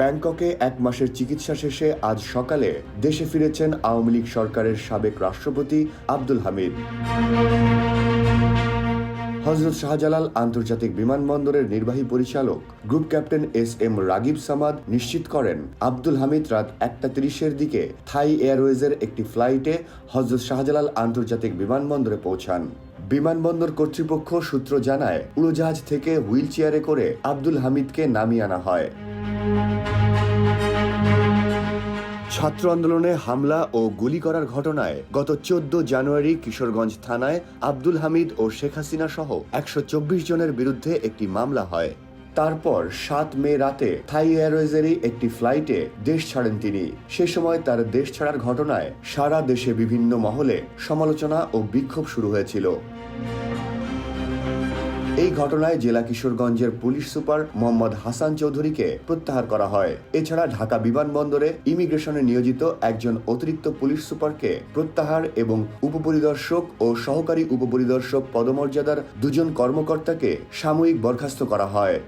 ব্যাংককে এক মাসের চিকিৎসা শেষে আজ সকালে দেশে ফিরেছেন আওয়ামী লীগ সরকারের সাবেক রাষ্ট্রপতি আব্দুল হামিদ। হজরত শাহজালাল আন্তর্জাতিক বিমানবন্দরের নির্বাহী পরিচালক group captain S M Ragib Samad নিশ্চিত করেন, আব্দুল হামিদ রাত একটা তিরিশের দিকে থাই এয়ারওয়েজের একটি ফ্লাইটে হজরত শাহজালাল আন্তর্জাতিক বিমানবন্দরে পৌঁছান। বিমানবন্দর কর্তৃপক্ষ সূত্র জানায়, উড়োজাহাজ থেকে হুইল চেয়ারে করে আব্দুল হামিদকে নামিয়ে আনা হয়। ছাত্র আন্দোলনে হামলা ও গুলি করার ঘটনায় গত চোদ্দ জানুয়ারি কিশোরগঞ্জ থানায় আব্দুল হামিদ ও শেখ হাসিনা সহ একশো চব্বিশ জনের বিরুদ্ধে একটি মামলা হয়। তারপর সাত মে রাতে থাই এয়ারওয়েজেরই একটি ফ্লাইটে দেশ ছাড়েন তিনি। সে সময় তার দেশ ছাড়ার ঘটনায় সারা দেশে বিভিন্ন মহলে সমালোচনা ও বিক্ষোভ শুরু হয়েছিল। এই ঘটনায় জেলা কিশোরগঞ্জের পুলিশ সুপার মোহাম্মদ হাসান চৌধুরীকে প্রত্যাহার করা হয়। এছাড়া ঢাকা বিমানবন্দরে ইমিগ্রেশনে নিয়োজিত একজন অতিরিক্ত পুলিশ সুপারকে প্রত্যাহার এবং উপপরিদর্শক ও সহকারী উপপরিদর্শক পদমর্যাদার দুজন কর্মকর্তাকে সাময়িক বরখাস্ত করা হয়।